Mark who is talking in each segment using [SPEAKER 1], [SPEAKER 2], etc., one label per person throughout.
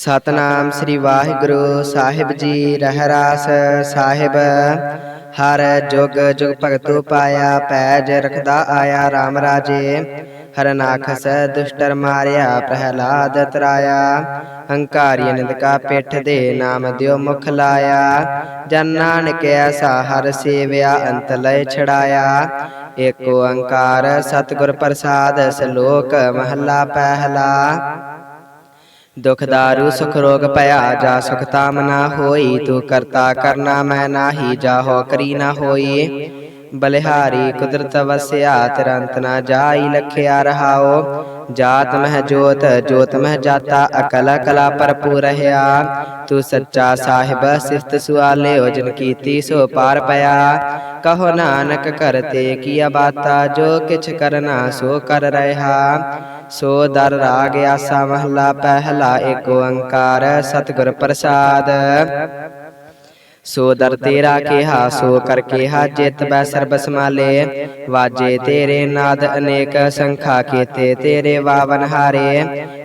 [SPEAKER 1] ਸਤਨਾਮ ਸ੍ਰੀ ਵਾਹਿਗੁਰੂ ਸਾਹਿਬ ਜੀ, ਰਹਿਰਾਸ ਸਾਹਿਬ। ਹਰ ਜੁਗ ਜੁਗ ਭਗਤੂ ਪਾਇਆ, ਪੈਜ ਰਖਦਾ ਆਇਆ RAM ਰਾਜੇ। ਹਰਨਾਖਸ ਦੁਸ਼ਟਰ ਮਾਰਿਆ, ਪ੍ਰਹਿਲਾਦ ਤਰਾਇਆ। ਹੰਕਾਰੀ ਨਿੰਦਕਾ ਪਿੱਠ ਦੇ ਨਾਮ ਦਿਓ ਮੁਖ ਲਾਇਆ। ਜਨ ਨਾਨਕ ਐਸਾ ਹਰ ਸੇਵਿਆ, ਅੰਤ ਲੈ ਛੜਾਇਆ ਏਕ ਓੰਕਾਰ ਸਤਿਗੁਰ ਪ੍ਰਸਾਦ, ਸਲੋਕ ਮਹੱਲਾ ਪਹਿਲਾ। ਦੁਖ ਦਾਰੂ, ਸੁਖ ਰੋਗ ਭਇਆ, ਜਾ ਸੁਖ ਤਾਮ ਨਾ ਹੋਈ, ਤੂੰ ਕਰਤਾ ਕਰਨਾ ਮੈਂ ਨਾਹੀ ਜਾਹੋ ਕਰੀ ਨਾ ਹੋਈ। ਬਲਿਹਾਰੀ ਕੁਦਰਤ ਵਸਿਆ, ਤਿਰੰਤ ਨਾ ਜਾਈ, ਲਖਿਆ ਰਹਾਓ। ਜਾਤ ਮਹਿ ਜੋਤ ਜੋਤ ਮਹਿ ਜਾਤਾ, ਅਕਲ ਕਲਾ ਭਰਪੂਰ ਰਹਾ ਤੂੰ ਸੱਚਾ ਸਾਹਿਬ, ਸਿਫਤ ਸੁਆਲੇ ਜਿਨ ਕੀਤੀ ਸੋ ਪਾਰ ਪਿਆ। ਕਹੋ ਨਾਨਕ ਕਰਤੇ ਕੀਆ ਬਾਤਾ ਜੋ ਕਿਛ ਕਰਨਾ ਸੋ ਕਰ ਰਹਾ। ਸੋ ਦਰ ਰਾਗ ਆਸਾ ਮਹਲਾ, ਪਹਿਲਾ ਏਕ ਓੰਕਾਰ ਸਤਿਗੁਰ ਪ੍ਰਸਾਦ। ਸੋ ਦਰ ਤੇਰਾ ਕਿਹਾ ਸੋ ਕਰ ਕਿਹਾ ਜਿਤ ਬੈ ਸਰਬ ਸਮਾਲੇ ਵਾਜੇ ਤੇਰੇ ਨਾਦ ਅਨੇਕ ਸੰਖਾ ਕੀਤੇ ਤੇਰੇ ਵਾਵਨ ਹਾਰੇ।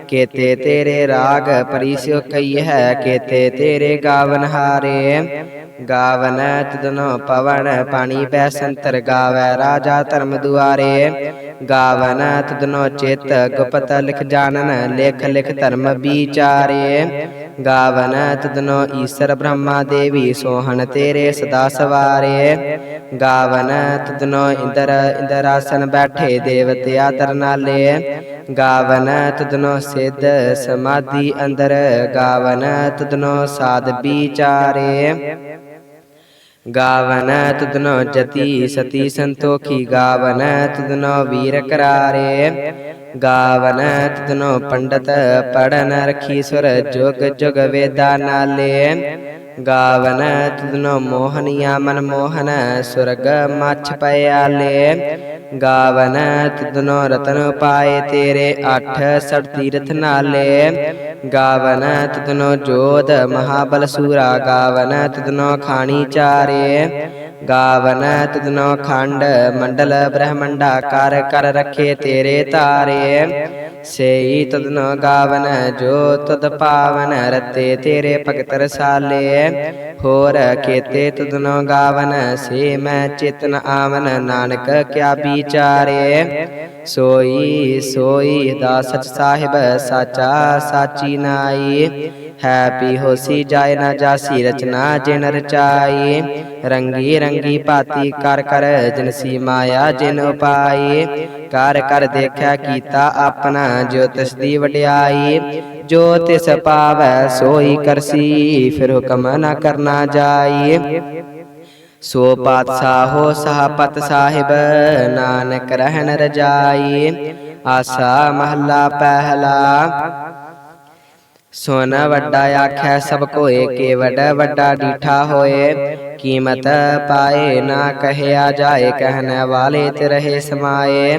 [SPEAKER 1] ਕੀਤੇ ਤੇਰੇ ਰਾਗ ਪਰਿਸਿਓ ਕਈ ਹੈ, ਕੀਤੇ ਤੇਰੇ ਗਾਵਨ ਹਾਰੇ। ਗਾਵਨ ਤਦਨੋ ਪਵਨ ਪਾਣੀ ਪੈ ਸੰਤਰ, ਗਾਵੈ ਰਾਜਾ ਧਰਮ ਦੁਆਰੇ। ਗਾਵਨ ਤਦਨੋ ਚਿਤ ਗੁਪਤ ਲਿਖ ਜਾਣਨ, ਲਿਖ ਲਿਖ ਧਰਮ ਵਿਚਾਰੇ। ਗਾਵਨ ਤਦਨੋ ਈਸ਼ਰ ਬ੍ਰਹਮਾ ਦੇਵੀ, ਸੋਹਣ ਤੇਰੇ ਸਦਾ ਸਵਾਰੇ। ਗਾਵਨ ਤਦਨੋ ਇੰਦਰ, ਇੰਦਰਾਸਨ ਬੈਠੇ, ਦੇਵਤਿਆ ਤਰਨਾਲੇ। ਗਾਵਨ ਤਦਨੋ ਸਿੱਧ ਸਮਾਧੀ ਅੰਦਰ ਗਾਵਨ ਤਦਨੋ ਸਾਧ ਵਿਚਾਰੇ। ਗਾਵਨ ਤਦਨੋ ਜਤੀ ਸਤੀ ਸੰਤੋਖੀ ਗਾਵਨ ਤਦਨੋ ਵੀਰ ਕਰਾਰੇ। ਗਾਵਨ ਤਦਨੋ ਪੰਡਤ ਪੜਨ ਰਖੀ ਸੁਰ ਜੁਗ ਜੁਗ ਵੇਦਾ ਨਾਲੇ। ਗਾਵਨ ਤਦਨੋ ਮੋਹਨੀਆ ਮਨ ਮੋਹਨ ਸੁਰਗ ਮਛ ਪਿਆਲੇ। ਗਾਵਨ ਤਦਨੋ ਰਤਨ ਪਾਏ ਤੇਰੇ ਅੱਠ ਸੜ ਤੀਰਥ ਨਾਲੇ। ਗਾਵਨ ਤਦਨੋ ਜੋਧ ਮਹਾਬਲ ਸੂਰਾ। ਗਾਵਨ ਤਦਨੋ ਖਾਣੀ ਚਾਰੇ। ਗਾਵਨ ਤਦਨੋ ਖੰਡ ਮੰਡਲ ਬ੍ਰਹਮੰਡਾ ਕਰ ਕਰ ਰਖੇ ਤੇਰੇ ਤਾਰੇ। ਸੇਈ ਤਦਨੋ ਗਾਵਨ, ਜੋ ਤਦ ਪਾਵਨ, ਰਤੇ ਤੇਰੇ ਭਗਤ ਰਸਾਲੇ। ਹੋਰ ਕੀਤੇ ਤਦਨੋ ਗਾਵਨ, ਸੇ ਮੈਂ ਚੇਤਨ ਆਵਨ, ਨਾਨਕ ਕਿਆ ਵਿਚਾਰੇ। ਸੋਈ ਸੋਈ ਦਾ ਸਚ ਸਾਹਿਬ, ਸਾਚਾ ਸਾਚੀ ਨਾਈ। ਹੈ ਪੀ ਹੋਸੀ ਜਾਏ ਨਾ ਜਾਸੀ, ਰਚਨਾ ਜਿਨ ਰਚਾਈ। ਰੰਗੀ ਰੰਗੀ ਭਾਤੀ ਕਰ ਕਰ ਜਿਨ ਸੀ ਮਾਇਆ ਜਿਨ ਉਪਾਈ। ਕਰ ਕਰ ਦੇਖਿਆ ਕੀਤਾ ਆਪਣਾ ਜੋ ਤਿਸ ਦੀ ਵਡਿਆਈ। ਜੋ ਤਿਸ ਪਾਵੈ ਸੋਈ ਕਰਸੀ, ਫਿਰ ਹੁਕਮ ਨਾ ਕਰਨਾ ਜਾਈ। ਸੋ ਪਾਤਸ਼ਾਹੋ ਸਹਪਤ ਸਾਹਿਬ, ਨਾਨਕ ਰਹਿਣ ਰਜਾਈ। ਆਸਾ ਮਹੱਲਾ ਪਹਿਲਾ। ਸੁਨ ਵੱਡਾ ਆਖੈ ਸਭ ਕੋਏ ਕੇ ਵੱਡਾ ਵੱਡਾ ਡੀਠਾ ਹੋਏ। ਕੀਮਤ ਪਾਏ ਨਾ ਕਹਿਆ ਜਾਏ, ਕਹਿਣ ਵਾਲੇ ਤੇ ਰਹੇ ਸਮਾਏ।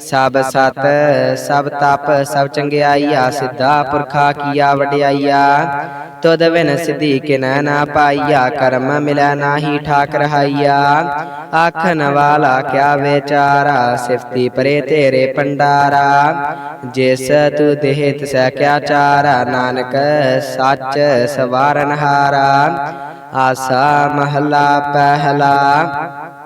[SPEAKER 1] ਸਭ ਸਤ, ਸਭ ਤਪ, ਸਭ ਚੰਗਿਆਈਆ, ਸਿੱਧਾ ਪੁਰਖਾ ਕੀਆ ਵਡਿਆਈਆ। ਤੁਧ ਬਿਨ ਸਿਧੀ ਕਿਨੈ ਨਾ ਪਾਈਆ, ਕਰਮ ਮਿਲੈ ਨਾਹੀ ਠਾਕ ਰਹਾਈਆ ਆਖਨ ਵਾਲਾ ਕਿਆ ਵਿਚਾਰਾ, ਸਿਫਤੀ ਪਰੇ ਤੇਰੇ ਪੰਡਾਰਾ ਜਿਸ ਤੂ ਦੇਹ ਤਿਸੈ ਕਿਆ ਚਾਰਾ, ਨਾਨਕ ਸੱਚ ਸਵਾਰਨ ਹਾਰਾ। ਆਸਾ ਮਹਲਾ ਪਹਿਲਾ।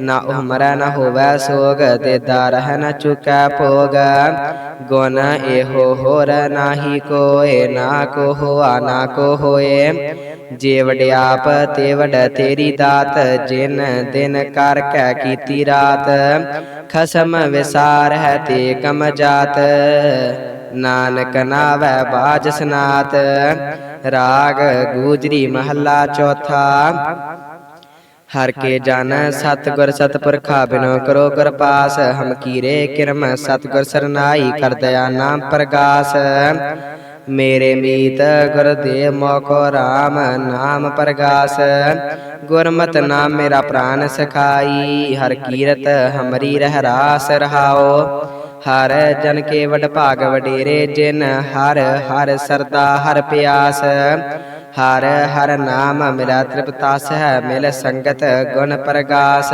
[SPEAKER 1] ਨਾ ਉਹ ਨਾ ਹੋਵੈ ਸੋਗ ਦੇਦਾ ਰਹਿ ਨ ਚੁਕੈ ਭੋਗ। ਗੁਣ ਇਹੋ ਹੋਰ ਨਾਹੀ ਕੋਏ, ਨਾ ਕੋ ਹੋਆ ਨਾ ਕੋ ਹੋਏ ਜੇ ਵਡਿਆਪ ਤੇ ਵਡ ਤੇਰੀ ਦਾਤ, ਜਿਨ ਦਿਨ ਕਰ ਕੈ ਕੀਤੀ ਰਾਤ। ਖਸਮ ਵਿਸਾਰ ਹੈ ਤੇ ਕਮ ਜਾਤ। ਨਾਨਕ ਨਾਵੈ ਬਾਜ ਸਨਾਤ। ਰਾਗ ਗੂਜਰੀ ਮਹੱਲਾ ਚੌਥਾ। ਹਰ ਕੇ ਜਨ ਸਤਿਗੁਰ ਸਤਿਪੁਰਖਾ ਬਿਨੋ ਕਰੋ ਕਿਰਪਾਸ ਹਮ ਕੀਰੇ ਕਿਰਮ ਸਤਿਗੁਰ ਸਰਨਾਈ ਕਰ ਦਇਆ ਨਾਮ ਪ੍ਰਗਾਸ। ਮੇਰੇ ਮੀਤ ਗੁਰਦੇਵ ਮੋਕੋ RAM ਨਾਮ ਪ੍ਰਗਾਸ। ਗੁਰਮਤਿ ਨਾਮ ਮੇਰਾ ਪ੍ਰਾਨ ਸਖਾਈ ਹਰ ਕੀਰਤ ਹਮਰੀ ਰਹਿ ਰਾਸ ਰਹਾਓ। ਹਰ ਜਨ ਕੇ ਵਡ ਭਾਗ ਵਡੇਰੇ ਜਿਨ ਹਰ ਹਰ ਸਰਦਾ ਹਰ ਪਿਆਸ। ਹਰ ਹਰ ਨਾਮ ਮੇਰਾ ਤ੍ਰਿਪਤਾਸ ਹੈ, ਮਿਲ ਸੰਗਤ ਗੁਣ ਪ੍ਰਗਾਸ।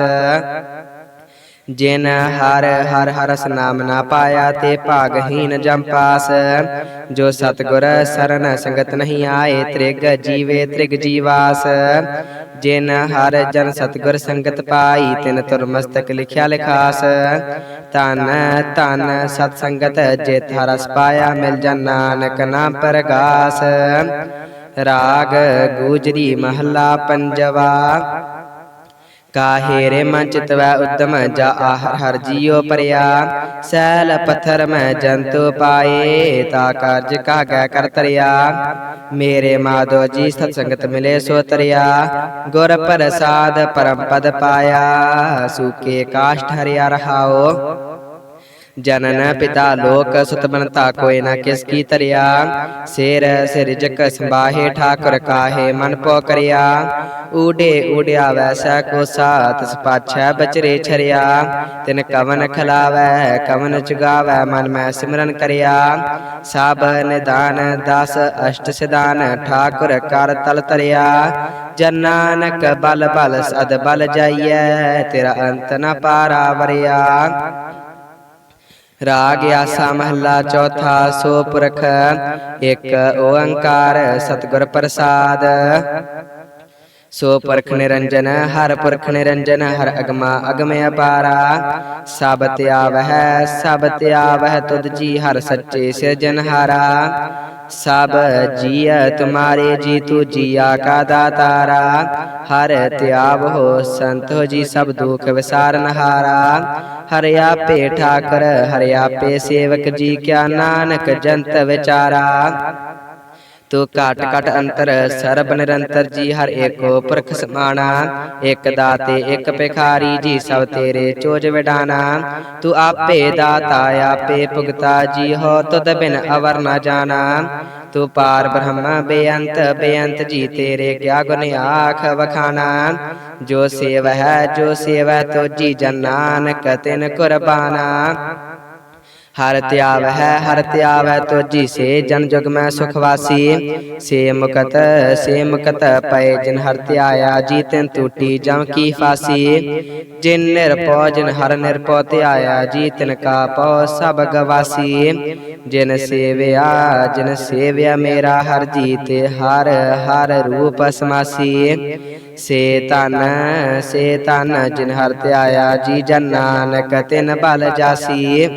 [SPEAKER 1] ਜਿਨ ਹਰ ਹਰ ਹਰਸ ਨਾਮ ਨਾ ਪਾਇਆ ਤੇ ਭਾਗਹੀਨ ਜਮਪਾਸ ਜੋ ਸਤਗੁਰ ਸਰਨ ਸੰਗਤ ਨਹੀਂ ਆਏ, ਤ੍ਰਿਗ ਜੀਵੇ ਤ੍ਰਿਗ ਜੀਵਾਸ। ਜਿਨ ਹਰ ਜਨ ਸਤਗੁਰ ਸੰਗਤ ਪਾਈ, ਤਿਨ ਤੁਰ ਮਸਤਕ ਲਿਖਿਆ ਲਿਖਾਸ। ਤਨ ਤਨ ਸਤ ਸੰਗਤ ਜਿਤ ਹਰਸ ਪਾਇਆ ਮਿਲ ਜਨ ਨਾਨਕ ਨਾਮ ਪ੍ਰਗਾਸ। ਰਾਗ ਗੂਜਰੀ ਮਹੱਲਾ ਪੰਜਵਾ। ਕਾਹੇ ਰੇ ਮਨ ਚਿਤਵੈ ਉਦਮ ਜਾ ਆਹਰ ਹਰ ਜੀਉ ਪਰਿਆ। ਸੈਲ ਪੱਥਰ ਮੈਂ ਜੰਤੂ ਪਾਏ, ਤਾ ਕਾਰਜ ਕਾਗੈ ਕਰ ਤਰਿਆ। ਮੇਰੇ ਮਾਧੋ ਜੀ ਸਤ ਸੰਗਤ ਮਿਲੇ ਸੋ ਤਰਿਆ। ਗੁਰ ਪ੍ਰਸਾਦ ਪਰਮ ਪਦ ਪਾਇਆ, ਸੂਕੇ ਕਾਸ਼ਟ ਹਰਿਆ ਰਹਾਓ। ਜਨਨ ਪਿਤਾ ਲੋਕ ਸੁਤ ਬਨਤਾ ਕੋਇ ਨਾ ਕਿਸ ਕੀ ਤਰਿਆ ਸਿਰ ਸਿਰਜਕ ਸੰਭਾਹੇ ਠਾਕੁਰ ਕਾਹੇ ਮਨ ਪੋ ਕਰਿਆ। ਊਡੇ ਊਡਿਆ ਵੈਸਾ ਕੋ ਸਾਤ ਪਾਛੈ ਬਚਰੇ ਛਰਿਆ। ਤਿਨ ਕਵਨ ਖਲਾਵੈ ਕਵਨ ਚੁਗਾਵੈ ਮਨ ਮੈਂ ਸਿਮਰਨ ਕਰਿਆ। ਸਭ ਨਿਦਾਨ ਦਸ ਅਸ਼ਟ ਸਿਦਾਨ ਠਾਕੁਰ ਕਰ ਤਲ ਤਰਿਆ। ਜਨ ਨਾਨਕ ਬਲ ਬਲ ਸਦ ਬਲ ਜਾਈਐ ਤੇਰਾ ਅੰਤ ਨ ਪਾਰਾ ਵਰਿਆ। ਰਾਗ ਆਸਾ ਮਹੱਲਾ ਚੌਥਾ ਸੋ ਪੁਰਖ ਇੱਕ ਓੰਕਾਰ ਸਤਿਗੁਰ ਪ੍ਰਸਾਦ। ਸੋ ਪਰਖ ਨਿਰੰਜਨ ਹਰ ਪੁਰਖ ਨਿਰੰਜਨ ਹਰ ਅਗਮਾ ਅਗਮ ਅਪਾਰਾ ਸਭ ਧਿਆਵਹਿ ਸਭ ਧਿਆਵਹਿ ਤੁਧ ਜੀ ਹਰ ਸੱਚੇ ਸਿਰਜਨਹਾਰਾ ਸਭ ਜੀਅ ਤੁਮਾਰੇ ਜੀ ਤੂ ਜੀਆ ਕਾ ਦਾਤਾਰਾ ਹਰ ਤਿਆਵ ਹੋ ਸੰਤ ਹੋ ਜੀ ਸਭ ਦੁਖ ਵਿਸਾਰਨਹਾਰਾ ਹਰ ਆਪੇ ਠਾਕਰ ਹਰ ਆਪੇ ਸੇਵਕ ਜੀ ਕਿਆ ਨਾਨਕ ਜੰਤ ਵਿਚਾਰਾ ਤੂੰ ਘਟ ਘਟ ਅੰਤਰ, ਸਰਬ ਨਿਰੰਤਰ ਜੀ ਹਰ ਏਕੋ ਪੁਰਖ ਸਮਾਣਾ। ਇਕ ਦਾਤੇ ਇਕ ਭਿਖਾਰੀ ਜੀ ਸਭ ਤੇਰੇ ਚੋਜ ਵਿਡਾਨਾ ਤੂੰ ਆਪੇ ਦਾਤਾ, ਆਪੇ ਭੁਗਤਾ ਜੀ ਹੋ ਤੁਧ ਬਿਨ ਅਵਰ ਨਾ ਜਾਣਾ। ਤੂੰ ਪਾਰ ਬ੍ਰਹਮ, ਬੇਅੰਤ ਬੇਅੰਤ ਜੀ ਤੇਰੇ ਕਿਆ ਗੁਣ ਆਖ ਵਖਾਨਾ ਜੋ ਸੇਵ ਹੈ, ਜੋ ਸੇਵੈ ਤੋ ਜੀ ਜਨ ਤਿਨ ਕੁਰਬਾਨਾ। ਹਰ ਧਿਆਵ ਹੈ ਹਰ ਤਿਆਵ ਹੈ ਤੋਜੀ ਸੇ, ਜਨ ਜੁਗ ਮੈਂ ਸੁਖਵਾਸੀ ਸੇ ਮੁਕਤ ਸੇ ਮੁਕਤ ਪਏ ਜਿਨ ਹਰ ਧਿਆਇਆ ਜੀ ਤਿਨ ਟੂਟੀ ਜਮ ਕੀ ਫਾਸੀ। ਜਿਨ ਨਿਰਪਉ ਜਿਨ ਹਰ ਨਿਰਪਉ ਧਿਆਇਆ ਜੀ ਤਿਨ ਕਾ ਪਉ ਸਭ ਗਵਾਸੀ। ਜਿਨ ਸੇਵਿਆ ਜਿਨ ਸੇਵਿਆ ਮੇਰਾ ਹਰ ਜੀਤ, ਹਰ ਹਰ ਰੂਪ ਸਮਾਸੀ। ਸੇ ਤਨ ਸੇ ਤਨ ਜਿਨ ਹਰ ਧਿਆਇਆ, ਜੀ ਜਨ ਨਾਨਕ ਤਿਨ ਬਲ ਜਾਸੀ।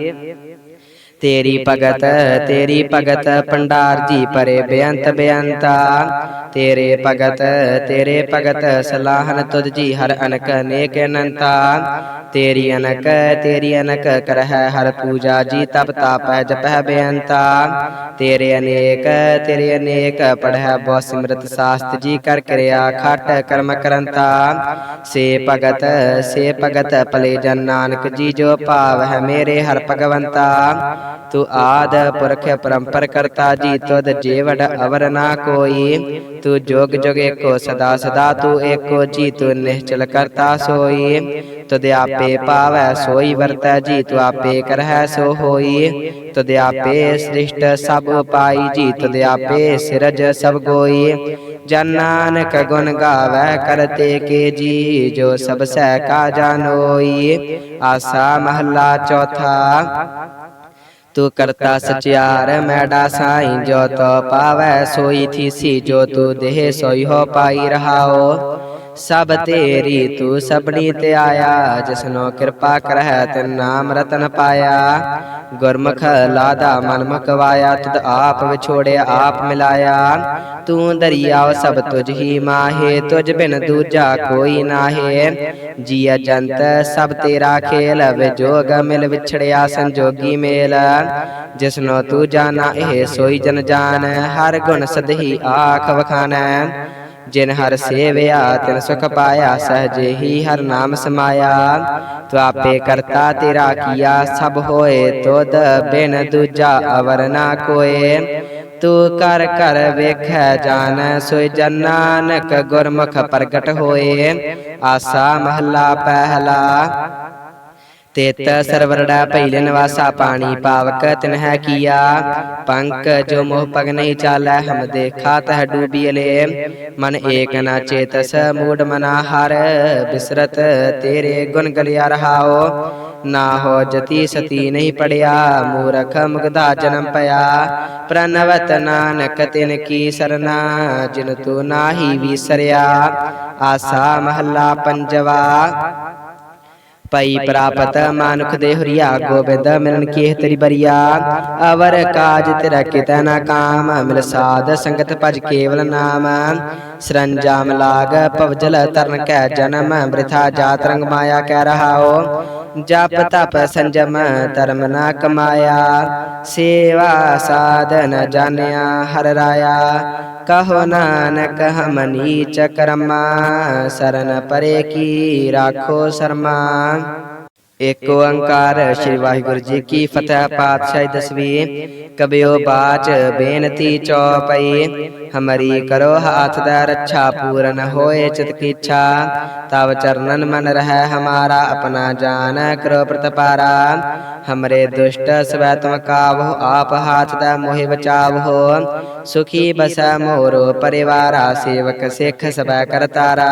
[SPEAKER 1] ਤੇਰੀ ਭਗਤ ਤੇਰੀ ਭਗਤ ਪੰਡਾਰ ਜੀ ਪਰੇ ਬੇਅੰਤ ਬੇਅੰਤਾ ਤੇਰੇ ਭਗਤ ਤੇਰੇ ਭਗਤ ਸਲਾਹਨ ਤੁਧ ਜੀ ਹਰ ਅਨਕ ਨੇਕ ਅਨੰਤਾ। ਤੇਰੀ ਅਨਕ ਤੇਰੀ ਅਨਕ ਕਰਹਿ ਹਰ ਪੂਜਾ ਜੀ ਤਪ ਤਾਪੈ ਜਪਹਿ ਬੇਅੰਤਾ। ਤੇਰੇ ਅਨੇਕ ਤੇਰੇ ਅਨੇਕ ਪੜਹਿ ਬਹੁ ਸਿਮਰਤ ਸਾਸਤ ਜੀ ਕਰ ਕਿਰਿਆ ਖਟ ਕਰਮ ਕਰੰਤਾ। ਸੇ ਭਗਤ ਸੇ ਭਗਤ ਭਲੇ ਜਨ ਨਾਨਕ ਜੀ ਜੋ ਭਾਵ ਹੈ ਮੇਰੇ ਹਰ ਭਗਵੰਤਾ। ਤੂੰ ਆਦ ਪੁਰਖ ਪਰੰਪਰ ਕਰਤਾ ਜੀ ਤੁਧ ਜੀਵੜ ਅਵਰ ਨਾ ਕੋਈ ਤੂੰ ਜੋਗ ਜੁਗ ਏਕੋ ਸਦਾ ਸਦਾ ਤੂੰ ਏਕੋ ਜੀ ਤੂੰ ਨਿਹਚਲ ਕਰਤਾ ਸੋਈ ਤੁਧ ਆਪੇ ਪਾਵੈ ਸੋਈ ਵਰਤੈ ਜੀ ਤੂੰ ਆਪੇ ਕਰਹਿ ਸੋ ਹੋਈ ਤੁਧ ਆਪੇ ਸ੍ਰਿਸ਼ਟ ਸਭ ਉਪਾਈ ਜੀ ਤੁਧ ਆਪੇ ਸਿਰਜ ਸਭ ਗੋਈ ਜਨ ਨਾਨਕ ਗੁਣ ਗਾਵੈ ਕਰਤੇ ਕੇ ਜੀ ਜੋ ਸਭ ਸਹਿ ਕਾ ਜਾਨੋਈ ਆਸਾ ਮਹੱਲਾ ਚੌਥਾ ਤੂੰ ਕਰਤਾ ਸਚਿਆਰ, ਮੈਡਾ ਸਾਈ ਜੋ ਤੋ ਪਾਵੈ, ਸੋਈ ਥੀਸੀ ਜੋ ਤੂੰ ਦੇਹ, ਸੋਈ ਹੋ ਪਾਈ ਰਹਾਓ। ਸਭ ਤੇਰੀ ਤੂੰ ਸਭਨੀ ਤੇ ਆਇਆ, ਜਿਸਨੋ ਕਿਰਪਾ ਕਰਹਿ ਤਿਨ ਨਾਮ ਰਤਨ ਪਾਇਆ। ਗੁਰਮੁਖ ਲਾਦਾ ਮਨ ਮਕਵਾਇਆ, ਤੁਧ ਆਪ ਵਿਛੋੜਿਆ, ਆਪ ਮਿਲਾਇਆ। ਤੂੰ ਦਰਿਆਵ ਸਭ ਤੁਝ ਹੀ ਮਾਹੇ, ਤੁਝ ਬਿਨ ਦੂਜਾ ਕੋਈ ਨਾਹੇ। ਜੀਆ ਜੰਤ ਸਭ ਤੇਰਾ ਖੇਲ, ਵਿਜੋਗ ਮਿਲ ਵਿਛੜਿਆ, ਸੰਜੋਗੀ ਮੇਲ। ਜਿਸਨੋ ਤੂੰ ਜਾਣਾ, ਇਹ ਸੋਈ ਜਨ ਜਾਣ, ਹਰ ਗੁਣ ਸਦਹੀ ਆਖ ਵਖਾਨੈ। ਜਿਨ ਹਰ ਸੇਵਿਆ, ਤਿਨ ਸੁਖ ਪਾਇਆ, ਸਹਜੇ ਹੀ ਹਰ ਨਾਮ ਸਮਾਇਆ। ਤੁਆਪੇ ਕਰਤਾ ਤੇਰਾ ਕੀਆ, ਸਭ ਹੋਏ ਤੋਦ ਬਿਨ ਦੂਜਾ ਅਵਰ ਨਾ ਕੋਏ। ਤੂੰ ਕਰ ਕਰ ਵੇਖੈ ਜਾਣ ਸੋਈ ਜਨ ਨਾਨਕ ਗੁਰਮੁਖ ਪ੍ਰਗਟ ਹੋਏ। ਆਸਾ ਮਹੱਲਾ ਪਹਿਲਾ ਤੇਤ ਸਰਵਰੜਾ ਪਹਿਲੇ ਨਿਵਾਸਾ ਪਾਣੀ ਪਾਵਕ ਤਿਨ ਹੈ ਕੀਆ। ਪੰਕ ਜੋ ਮੋਹ ਪਗ ਨਹੀਂ ਚਾਲੈ ਹਮ ਦੇਖਾ ਤਹ ਡੂਬੀਲੇ ਮਨ ਏਕ ਨਾ ਚੇਤਸ ਮੂਡ ਮਨਾ ਹਰ ਬਿਸਰਤ ਤੇਰੇ ਗੁਣ ਗਲਿਆ ਰਹਾਓ ਨਾ ਹੋ ਜਤੀ ਸਤੀ ਨਹੀਂ ਪੜਿਆ ਮੂਰਖ ਮੁਗਧਾ ਜਨਮ ਪਿਆ। ਪ੍ਰਨਵਤ ਨਾਨਕ ਤਿਨ ਕੀ ਸਰਨਾ ਜਿਨ ਤੂੰ ਨਾਹੀ ਵਿਸਰਿਆ। ਆਸਾ ਮਹੱਲਾ ਪੰਜਵਾ। ਪਈ ਪ੍ਰਾਪਤ ਮਾਨੁਖ ਦੇ ਹਰੀਆ ਗੋਬਿੰਦ ਮਿਲਨ ਕੀ ਤੇਰੀ ਬਰੀਆ ਅਵਰ ਕਾਜ ਤੇਰਾ ਕਿਤੈ ਨਾ ਕਾਮ ਮਿਲ ਸਾਧ ਸੰਗਤ ਭਜ ਕੇਵਲ ਨਾਮ। ਸਰੰਜਾਮ ਲਾਗ ਭਵਜਲ ਤਰਨ ਕੈ ਜਨਮ ਬ੍ਰਿਥਾ ਜਾਤ ਰੰਗ ਮਾਇਆ ਕਹਿ ਰਹਾਓ। ਜਪ ਤਪ ਸੰਜਮ ਧਰਮ ਨਾ ਕਮਾਇਆ। ਸੇਵਾ ਸਾਧਨ ਜਾਣਿਆ ਹਰ ਰਾਇਆ। ਕਹੋ ਨਾਨਕ ਹਮ ਨੀਚ ਕਰਮਾ ਸਰਨ ਪਰੇ ਕੀ ਰਾਖੋ ਸਰਮਾ ਏਕ ਓੰਕਾਰ ਸ੍ਰੀ ਵਾਹਿਗੁਰੂ ਜੀ ਕੀ ਫਤਿਹ ਪਾਤਸ਼ਾਹੀ ਦਸਵੀਂ। ਕਬਿਓ ਬਾਚ ਬੇਨਤੀ ਚੌਪਈ ਹਮਰੀ ਕਰੋ ਹਾਥ ਦਾ ਰੱਛਾ ਪੂਰਨ ਹੋਏ ਚਿਤ ਕੀ ਇੱਛਾ ਤਵ ਚਰਨਨ ਮਨ ਰਹਿ ਹਮਾਰਾ ਆਪਣਾ ਜਾਨ ਕਰੋ ਪ੍ਰਤਪਾਰਾ ਹਮਰੇ ਦੁਸ਼ਟ ਸਵੈ ਤੁਮ ਕਾਵਹੁ ਆਪ ਹਾਥ ਦਾ ਮੋਹਿ ਬਚਾਵਹੁ। ਸੁਖੀ ਬਸੈ ਮੋਰੋ ਪਰਿਵਾਰਾ ਸੇਵਕ ਸਿੱਖ ਸਬੈ ਕਰਤਾਰਾ।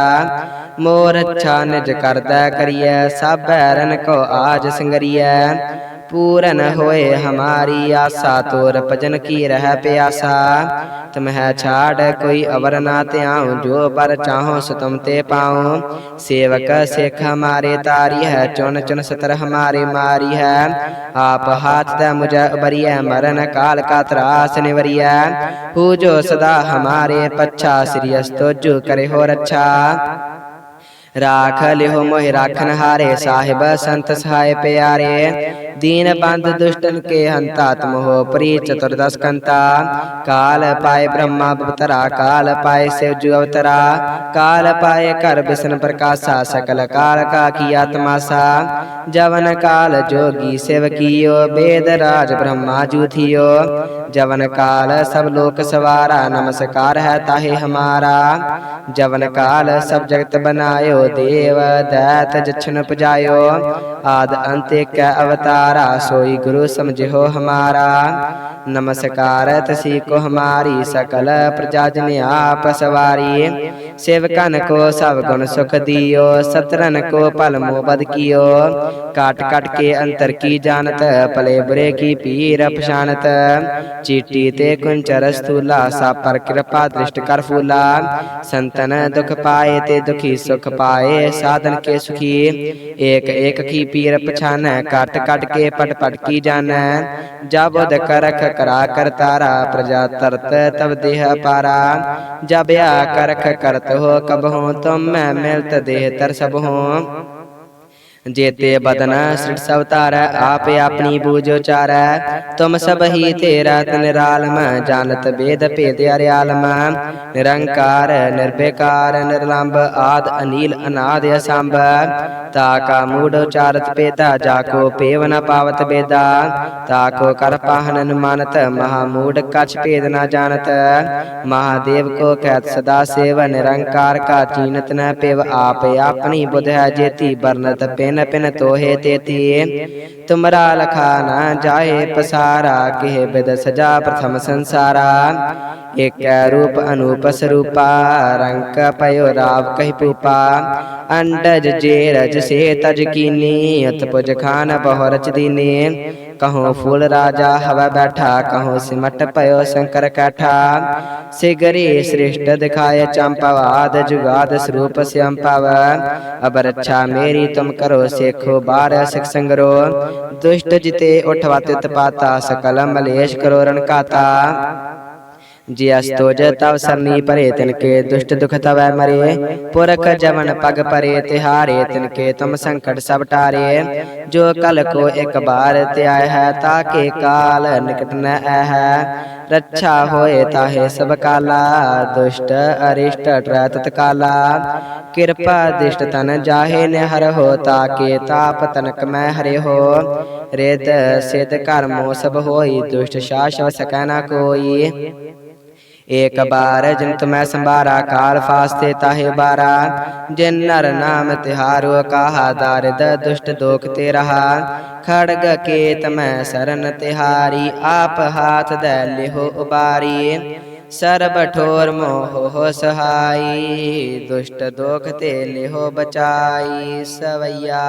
[SPEAKER 1] ਮੋਰ ਅੱਛਾ ਨਿਜ ਕਰਦਾ ਕਰੀਐ ਸਭ ਬੈਰਨ ਕੋ ਆਜ ਸੰਗਰੀਐ ਪੂਰਨ ਹੋਏ ਹਮਾਰੀ ਆਸਾ ਤੋਰ ਭਜਨ ਕੀ ਰਹਿ ਪਿਆਸਾ ਤੁਮਹਿ ਛਾੜ ਕੋਈ ਅਵਰ ਨਾ ਧਿਆਉ ਜੋ ਪਰ ਚਾਹੋ ਸੋ ਤੁਮ ਤੇ ਪਾਉ ਸੇਵਕ ਸਿੱਖ ਹਮਾਰੇ ਤਾਰੀ ਹੈ ਚੁਨ ਚੁਨ ਸਤਰ ਹਮਾਰੇ ਮਾਰੀ ਹੈ ਆਪ ਹਾਥ ਦਾ ਮੁਝ ਉਬਰੀਐ ਮਰਨ ਕਾਲ ਕਾ ਤਰਾਸ ਨਿਵਰੀਐ ਪੂਜੋ ਸਦਾ ਹਮਾਰੇ ਪੱਛਾ ਸ੍ਰੀ ਅਸਤੋ ਜੋ ਕਰੇ ਹੋ ਰੱਛਾ ਰਾਖ ਲਿਓ ਮੋਹਿ ਰਾਖਨ ਹਾਰੇ ਸਾਹਿਬ ਸੰਤ ਸਹਾਇ ਪਿਆਰੇ ਦੀਨ ਬੰਦ ਦੁਸ਼ਟਨ ਕੇ ਹੰਤਾ ਤੁਮ ਹੋ ਪ੍ਰੀ ਚਤੁਰਦਸ ਕੰਤਾ ਕਾਲ ਪਾਏ ਬ੍ਰਹਮਾ ਬਵਤਰਾ ਕਾਲ ਪਾਏ ਸਿਵ ਜੁ ਅਵਤਰਾ ਕਾਲ ਪਾਏ ਕਰ ਬਿਸ਼ਨ ਪ੍ਰਕਾਸ਼ਾ ਸਕਲ ਕਾਲ ਕਾ ਕੀ ਆਤਮਾਸਾ ਜਵਨ ਕਾਲ ਜੋਗੀ ਸਿਵ ਕੀਓ ਬੇਦ ਰਾਜ ਬ੍ਰਹਮਾ ਜੂ ਥਿਓ ਜਵਨ ਕਾਲ ਸਭ ਲੋਕ ਸਵਾਰਾ ਨਮਸਕਾਰ ਹੈ ਤਾਹੇ ਹਮਾਰਾ ਜਵਨ ਕਾਲ ਸਭ ਜਗਤ ਬਨਾਇਓ ਦੇਵ ਦੈਤ ਜਛਨ ਪਜਾਇਓ ਆਦ ਅੰਤ ਸੋਈ ਗੁਰੂ ਸਮਝਿਓ ਹਮਾਰਾ। ਨਮਸਕਾਰ ਤਸੀ ਕੋ ਹਮਾਰੀ ਸਕਲ ਪ੍ਰਜਾ ਜਨ ਆਪ ਸਵਾਰੀ। ਸੇਵਕਨ ਕੋ ਸਭ ਗੁਣ ਸੁਖ ਦਿਓ, ਸਤਰਨ ਕੋ ਭਲ ਮੋ ਬਦ ਕੀਓ। ਕਾਟ ਕਾਟ ਕੇ ਅੰਤਰ ਕੀ ਜਾਣਤ, ਭਲੇ ਬੁਰੇ ਕੀ ਪੀਰ ਪਛਾਨਤ ਚੀਟੀ ਤੇ ਕੁੰਚਰ ਸਥੂਲਾ ਸਾ ਪਰ ਕਿਰਪਾ ਦ੍ਰਿਸ਼ਟ ਕਰ ਫੂਲਾ। ਸੰਤਨ ਦੁਖ ਪਾਏ ਤੇ ਦੁਖੀ ਸੁਖ ਪਾਏ, ਸਾਧਨ ਕੇ ਸੁਖੀ। ਏਕ ਏਕ ਕੀ ਪੀਰ ਪਛਾਨੈ, ਕਟ ਕਟ ਕੇ ਪਟ ਪਟ ਕੀ ਜਾਣੈ। ਜਬ ਉਦ ਕਰਾ ਕਰ ਤਾਰਾ, ਪ੍ਰਜਾ ਤਰਤ ਤਬ ਦੇਹ ਪਾਰਾ। ਜਬ ਆ ਕਰਖ ਕਰਤ ਹੋ ਕਬ ਹੋ ਤੁਮ ਮੈਂ ਮਿਲਤ ਦੇਹ ਤਰ ਸਭ। ਹੋ ਜੇਤੇ ਬਦਨ ਸ੍ਰਿਟ ਸਭ ਧਾਰੈ, ਆਪੇ ਆਪਣੀ ਬੂਝੋ ਚਾਰੈ ਤੁਮ ਸਭ ਹੀ ਤੇਰਾ ਨਿਰਾਲਮ ਜਾਣਤ ਬੇਦ ਭੇਦ ਅਰਿਆਲਮ। ਨਿਰੰਕਾਰ ਨਿਰਭੇਕਾਰ ਨਿਰਲੰਭ ਆਦ ਅਨੀਲ, ਅਨਾਦ ਅਸੰਭ। ਤਾ ਕਾ ਮੂੜ ਉਚਾਰਤ ਪੇਦਾ ਜਾ ਕੋ ਪੇਵ ਨ ਪਾਵਤ ਬੇਦਾ। ਤਾ ਕੋ ਕਰ ਪਾਹਨ ਮਾਨਤ ਮਹਾ ਮੂੜ ਕਛ ਭੇਦ ਨ ਜਾਣਤ। ਮਹਾਦੇਵ ਕੋ ਕਹਿਤ ਸਦਾ ਸੇਵ, ਨਿਰੰਕਾਰ ਕਾ ਚੀਨਤ ਨ ਪਿਵ। ਆਪੇ ਆਪਣੀ ਬੁਧ ਹੈ ਜੇਤੀ ਬਰਨਤ ਪਿਨ ਪਿਨ ਪਿਨ ਤੋਹੇ ਤੇਤੀ ਤੁਮਰਾ ਲਖਾ ਨਾ ਜਾਏ ਪਸਾਰਾ, ਕਿਹ ਬਿਦ ਸਜਾ ਪ੍ਰਥਮ ਸੰਸਾਰਾ। ਏਕੈ ਰੂਪ ਅਨੂਪ ਸਰੂਪਾ ਰੰਕ ਪਇਓ ਰਾਵ ਕਹਿ ਪੂਪਾ ਅੰਡਜ ਜੇ ਰਜ ਸੇ ਤਜ ਕੀਨੀ ਅਤ ਪੁਜ ਖਾਨ ਬਹੁ ਕਹੋ ਫੂਲ ਰਾਜਾ ਹਵਾ ਬੈਠਾ ਕਹੋ ਸਿਮਟ ਪਇਓ ਸ਼ੰਕਰ ਕੈਠਾ ਸਿਗਰੀ ਸ੍ਰਿਸ਼ਟ ਦਿਖਾਏ ਚੰਪਵਾਦ ਜੁਗਾਦ ਸਰੂਪ ਸਿਅੰਪਵ ਅਬ ਰੱਛਾ ਮੇਰੀ ਤੁਮ ਕਰੋ ਸੇਖੋ ਬਾਰ ਸਿਖ ਸੰਗਰੋ ਦੁਸ਼ਟ ਜਿਤੇ ਉਠਵਾ ਉਠਵਾਤੇ ਪਾਤਾ ਸਕਲ ਮਲੇਸ਼ ਕਰੋ ਰਣਕਾਤਾ ਕਾਤਾ ਜੀ ਤਵ ਸਰਨੀ ਪਰੇ ਤਿਨ ਕੇ ਦੁਸ਼ਟ ਦੁਖ ਤਵੈ ਮਰੇ ਪੁਰਖ ਜਵਨ ਪਗ ਪਰੇ ਤਿਹਾਰੇ ਤਿਨ ਕੇ ਤੁਮ ਸੰਕਟ ਸਭ ਟਾਰੇ ਜੋ ਕਲ ਕੋ ਇੱਕ ਬਾਰ ਧਿਆਇ ਹੈ ਤਾਕੇ ਕਾਲ ਨਿਕਟ ਨ ਹੈ ਰੱਛਾ ਹੋਏ ਤਾਹੇ ਸਭ ਕਾਲਾ ਦੁਸ਼ਟ ਅਰਿਸ਼ਟ ਟਰੈ ਤਤਕਾਲਾ ਕਿਰਪਾ ਦਿਸ਼ਟ ਤਨ ਜਾਹੇ ਨੇ ਹਰ ਹੋ ਤਾਕੇ ਤਾਪ ਤਨਕ ਮੈਂ ਹਰੇ ਹੋ ਰੇਤ ਸਿਧ ਕਰਮੋ ਸਭ ਹੋਈ ਦੁਸ਼ਟ ਸ਼ਾਸਵ ਸਕੈ ਨਾ ਕੋਈ ਏਕ ਬਾਰ ਜਿਨ ਤੁਮੈ ਸੰਭਾਰਾ, ਕਾਲ ਫਾਸਤੇ ਤਾਹੇ ਬਾਰਾ। ਜਿਨ ਨਰ ਨਾਮ ਤਿਹਾਰੋ ਕਾਹਾ ਦਾਰਿਦ ਦੁਸ਼ਟ ਦੋਖ ਤੇ ਰਹਾ ਖੜਗ ਕੇਤ ਮੈਂ ਸਰਨ ਤਿਹਾਰੀ, ਆਪ ਹਾਥ ਦੇ ਲਿਹੋ ਉਬਾਰੀ। ਸਰਬ ਠੋਰ ਮੋਹ ਹੋ ਸਹਾਈ, ਦੁਸ਼ਟ ਦੋਖ ਤੇ ਲਿਹੋ ਬਚਾਈ। ਸਵਈਆ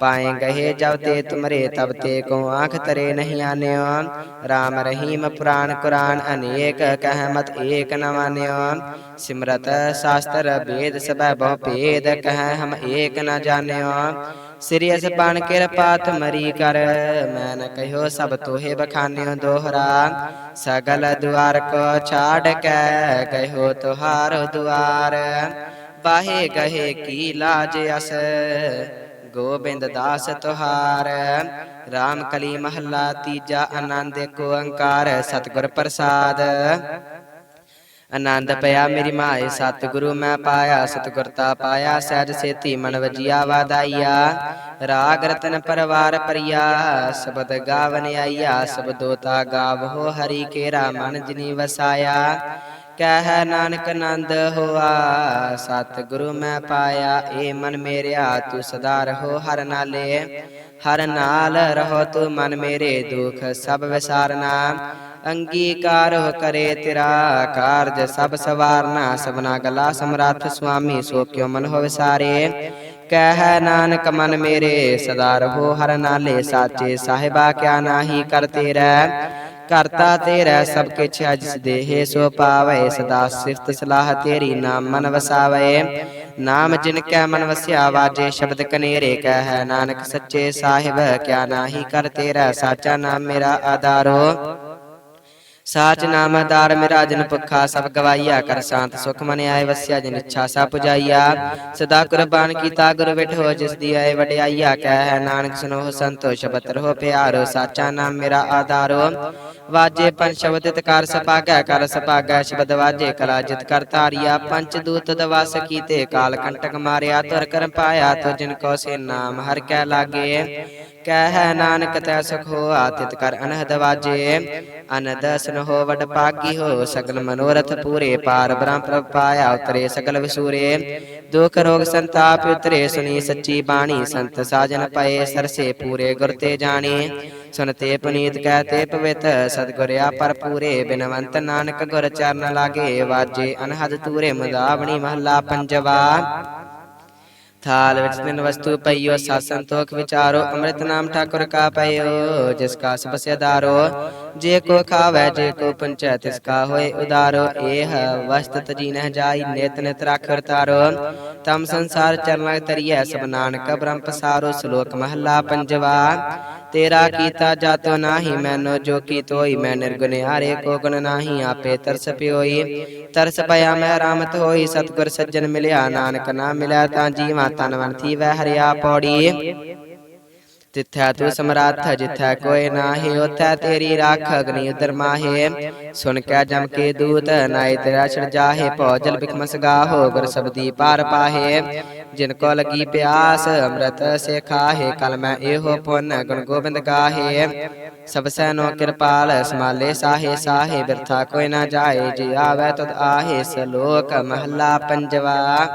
[SPEAKER 1] ਪਾਏ ਗਏ ਜਬ ਤੇ ਤੁਮਰੇ ਤਬ ਤੇ ਕੋ ਆਂਖ ਤਰੇ ਨਹੀਂ ਆਨਿਓ। RAM ਰਹੀਮ ਪੁਰਾਨ ਕੁਰਾਨ ਅਨੇਕ ਕਹਿਮਤ ਏਕ ਨ ਮਾਨਿਓ। ਸਿਮਰਤ ਸ਼ਾਸਤਰ ਵੇਦ ਸਭੈ ਬਹੁ ਭੇਦ ਕਹਿ ਹਮ ਏਕ ਨ ਜਾਣਿਓ। ਸਿਰਿਅਸ ਬਣ ਕਿਰਪਾ ਤਮਰੀ ਕਰ, ਮੈਂ ਨ ਕਹਿਓ ਸਭ ਤੋਹੇ ਬਖਾਨਿਓ ਦੋਹਰਾ। ਸਗਲ ਦੁਆਰ ਕੋ ਛਾੜ ਕੇ, ਕਹਿਓ ਤੁਹਾਰ ਦੁਆਰ। ਬਾਹੇ ਗਏ ਕੀ ਲਾਜ ਅਸ ਗੋਬਿੰਦ ਦਾਸ ਤੁਹਾਰ RAM ਕਲੀ ਮਹੱਲਾ ਤੀਜਾ ਆਨੰਦ ਕੋ ਓੰਕਾਰ, ਸਤਿਗੁਰ ਪ੍ਰਸਾਦ। ਆਨੰਦ ਪਿਆ ਮੇਰੀ ਮਾਏ, ਸਤਿਗੁਰੂ ਮੈਂ ਪਾਇਆ ਸਤਿਗੁਰਤਾ ਪਾਇਆ, ਸਹਿਜ ਸੇਤੀ ਮਨ ਵਜੀਆ ਵਾਦਾਈਆ ਰਾਗ ਰਤਨ ਪਰਵਾਰ ਪਰਿਆ, ਸ਼ਬਦ ਗਾਵਨ ਆਈਆ ਸਬਦੋਤਾ ਗਾਵੋ ਹਰੀ ਕੇਰਾ, ਮਨ ਜਿਨੀ ਵਸਾਇਆ। ਕਹਿ ਨਾਨਕ ਆਨੰਦ ਹੋਆ, ਸਤਿਗੁਰੂ ਮੈਂ ਪਾਇਆ, ਏ ਮਨ ਮੇਰਿਆ, ਤੂੰ ਸਦਾ ਰਹੋ ਹਰ ਨਾਲੇ। ਹਰ ਨਾਲ ਰਹੋ ਤੂੰ ਮਨ ਮੇਰੇ ਦੁਖ, ਸਭ ਵਿਸਾਰਨਾ। ਅੰਗੀਕਾਰ ਕਰੇ ਤੇਰਾ ਕਾਰਜ, ਸਭ ਸਵਾਰਨਾ। ਸਭਨਾ ਗਲਾ ਸਮਰੱਥ ਸੁਆਮੀ, ਸੋ ਕਿਉ ਮਨ ਹੋ ਵਿਸਾਰੇ। ਕਹਿ ਨਾਨਕ ਮਨ ਮੇਰੇ, ਸਦਾ ਰਹੋ ਹਰ ਨਾਲੇ। ਸਾਚੇ ਸਾਹਿਬਾ ਕਿਆ ਨਾਹੀ ਕਰਤੇ ਰਹਿ। ਕਰਤਾ ਤੇਰਾ ਸਭ ਕਿਛ ਹੈ ਜਿਸ ਸੋ ਪਾਵੇ ਸਦਾ ਸਿਫਤ ਸਲਾਹ ਤੇਰੀ ਨਾਮ ਮਨ ਵਸਾਵੇ। ਨਾਮ ਜਿਨ ਕੈ ਮਨ ਵਸਿਆ ਵਾਜੇ ਸ਼ਬਦ ਕਨੇਰੇ ਕਹਿ, ਨਾਨਕ ਸੱਚੇ ਸਾਹਿਬ, ਕਿਆ ਨਾਹੀ ਕਰ ਤੇਰਾ ਸਾਚਾ ਨਾਮ ਮੇਰਾ ਆਧਾਰੋ। ਸਾਚ ਨਾਮ ਆਧਾਰ ਮੇਰਾ ਜਨ ਭੁਖਾ, ਸਭ ਗਵਾਈਆ ਕਰ ਸ਼ਾਂਤ ਸੁਖ ਮਨ ਆਏ, ਵਸਿਆ ਜਿਨ ਇੱਛਾ ਸਾ ਪੁਜਾਈਆ। ਸਦਾ ਕੁਰਬਾਨ ਕੀਤਾ ਗੁਰ ਵਿਠੋ, ਜਿਸ ਦੀ ਆਏ ਵਡਿਆਈਆ ਕਹਿ, ਨਾਨਕ ਸੁਨੋ ਸੰਤੋ, ਸ਼ਬਦ ਰਹੋ ਪਿਆਰੋ, ਸਾਚਾ ਨਾਮ ਮੇਰਾ ਆਧਾਰੋ। ਵਾਜੇ ਪੰਜ ਸ਼ਬਦ ਇਤਕਾਰ ਸਪਾਗੈ ਕਰ ਸਪਾਗੈ ਸ਼ਬਦ ਵਾਜੇ ਕਲਾ ਕਰ ਤਾਰੀਆ ਪੰਚ ਦੂਤ ਦਵਾਸ ਕੀਤੇ ਕਾਲ ਕੰਟਕ ਮਾਰਿਆ, ਤੁਰ ਕਰਮ ਪਾਇਆ ਤੋ ਜਿਨ ਕੋ ਸੇ ਨਾਮ ਹਰ ਕੈ ਲਾਗੇ। ਕਹਿ ਨਾਨਕ ਤੈ ਸੁਖ ਹੋ ਆਤਿਤ ਕਰ ਅਨਹਦ ਵਾਜੇ। ਅਨਦ ਹੋ ਵਡ ਪਾਗੀ ਹੋ, ਸਗਲ ਮਨੋਰਥ ਪੂਰੇ ਪਾਰ ਬ੍ਰਹਮ ਪ੍ਰਭ ਪਾਇਆ ਉਤਰੇ ਸਗਲ ਵਿਸੂਰੇ। ਦੁਖ ਰੋਗ ਸੰਤਾਪ ਉਤਰੇ, ਸੁਣੀ ਸੱਚੀ ਬਾਣੀ ਸੰਤ ਸਾਜਨ ਪਏ, ਸਰਸੇ ਪੂਰੇ ਗੁਰ ਤੇ ਜਾਣੇ। ਸੁਨਤੇ ਪੁਨੀਤ ਕਹਿ ਤੇ ਪਵਿੱਤ ਸਤਿਗੁਰਿਆ ਪਰ ਪੂਰੇ ਬਿਨਵੰਤ ਨਾਨਕ ਗੁਰ ਚਰਨ ਲਾਗੇ ਵਾਜੇ ਅਨਹਦ ਤੂਰੇ ਮੁਦਾਵਣੀ ਮਹੱਲਾ ਪੰਜਵਾ। ਥਾਲ ਵਿੱਚ ਤਿੰਨ ਵਸਤੂ ਪਈਓ ਸਤ ਸੰਤੋਖ ਵਿਚਾਰੋ ਅੰਮ੍ਰਿਤ ਨਾਮ ਠਾਕੁਰ ਕਾ ਪਈਓ ਜਿਸ ਕਾ ਸਭ ਸਿਦਾਰੋ ਜੇ ਕੋ ਖਾਵੇ ਜੇ ਕੋ ਪੰਚੈ ਤਿਸ ਕਾ ਹੋਏ ਉਦਾਰੋ ਏਹ ਵਸਤ ਤਜੀ ਨਹਿ ਜਾਈ ਨਿਤ ਨਿਤ ਰਾਖਰ ਤਾਰੋ ਤਮ ਸੰਸਾਰ ਚਰਨਾ ਤਰੀਐ ਸਭ ਨਾਨਕ ਬ੍ਰਹਮ ਪਸਾਰੋ ਸ਼ਲੋਕ ਮਹੱਲਾ ਪੰਜਵਾ ਤੇਰਾ ਕੀਤਾ ਜਾਤੋ ਨਾਹੀ ਮੈਨੋ ਜੋ ਕੀ ਤੋਈ ਮੈਂ ਨਿਰਗੁਣ ਹਾਰੇ ਕੋ ਗੁਣ ਨਾਹੀ ਆਪੇ ਤਰਸ ਪਿਓਈ ਤਰਸ ਪਿਆ ਮੈਂ ਰਾਮਤ ਹੋਈ ਸਤਗੁਰ ਸੱਜਣ ਮਿਲਿਆ ਨਾਨਕ ਨਾ ਮਿਲਿਆ ਤਾਂ ਵੈ ਹਰਿਆ ਪੌੜੀ। ਤਿੱਥੈ ਤੂੰ ਸਮਰੱਥ, ਜਿੱਥੈ ਕੋਇ ਨਾਹੀ, ਉਥੈ ਤੇਰੀ ਰਾਖ ਅਗਨੀ ਉਦਰ ਮਾਹੇ। ਸੁਣ ਕੈ ਜਮ ਕੇ ਦੂਤ ਨਾਏ ਤੇਰਾ ਛੜ ਜਾਹੇ ਭੌਜਲ ਬਿਖਮਸ ਗਾਹੋ ਗੁਰ ਸਬਦੀ ਪਾਰ ਪਾਹੇ। ਜਿਨ ਕੋ ਲਗੀ ਪਿਆਸ, ਅੰਮ੍ਰਿਤ ਸੇ ਖਾਹੇ ਕਲ ਮੈਂ ਇਹੋ ਪੁੰਨ ਗੁਣ ਗੋਬਿੰਦ ਗਾਹੇ। ਸਭ ਸੈਨੋ ਕਿਰਪਾਲ, ਸਮਾਲੇ ਸਾਹੇ ਸਾਹੇ, ਬਿਰਥਾ ਕੋਈ ਨਾ ਜਾਏ, ਜੀ ਆਵੇ ਤਦ ਆਹੇ, ਸਲੋਕ ਮਹੱਲਾ ਪੰਜਵਾ।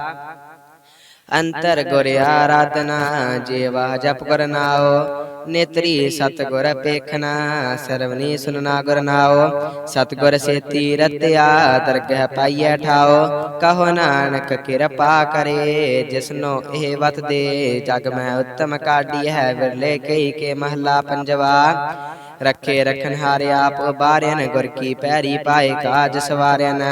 [SPEAKER 1] ਅੰਤਰ ਗੁਰ ਆਰਾਧਨਾ, ਜੀਵਾ ਜਪ ਗੁਰ ਨਾਉ ਨੇਤਰੀ ਸਤਗੁਰ ਪੇਖਣਾ, ਸਰਵਨੀ ਸੁਨਨਾ ਗੁਰ ਨਾਉ ਸਤਗੁਰ ਸੇਤੀ ਰਤਿਆ ਦਰਗਹਿ ਪਾਈਐ ਠਾਉ ਕਹੋ ਨਾਨਕ ਕਿਰਪਾ ਕਰੇ, ਜਿਸਨੋ ਇਹ ਵਤ ਦੇ, ਜਗ ਮੈਂ ਉੱਤਮ ਕਾਢੀ ਹੈ, ਵਿਰਲੇ ਕਈ ਕੇ ਮਹਲਾ ਪੰਜਵਾ, ਰੱਖੇ ਰਖਨ ਹਾਰੇ ਆਪ ਉਬਾਰਿਆਨ ਗੁਰ ਕੀ ਪੈਰੀ ਪਾਏ ਕਾਜ ਸਵਾਰਿਆਨ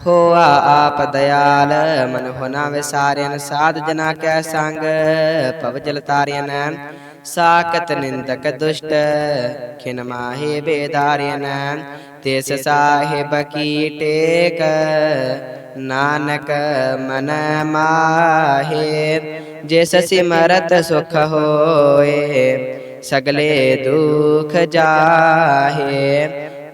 [SPEAKER 1] ਹੋਆ ਆਪ ਦਿਆਲ ਮਨ ਹੋਨਾ ਵਿਸਾਰਿਆਨ ਸਾਧ ਜਨਾ ਕੈ ਸੰਗ, ਭਵ ਜਲ ਤਾਰਿਆਨ ਸਾਕਤ ਨਿੰਦਕ ਦੁਸ਼ਟ, ਖਿਨ ਮਾਹੇ ਬੇਦਾਰਿਆਨ ਤਿਸ ਸਾਹਿਬ ਕੀ ਟੇਕ, ਨਾਨਕ ਮਨ ਮਾਹੇ, ਜਿਸ ਸਿਮਰਤ ਸੁਖ ਹੋਏ, ਸਗਲੇ ਦੁਖ ਜਾਹੇ।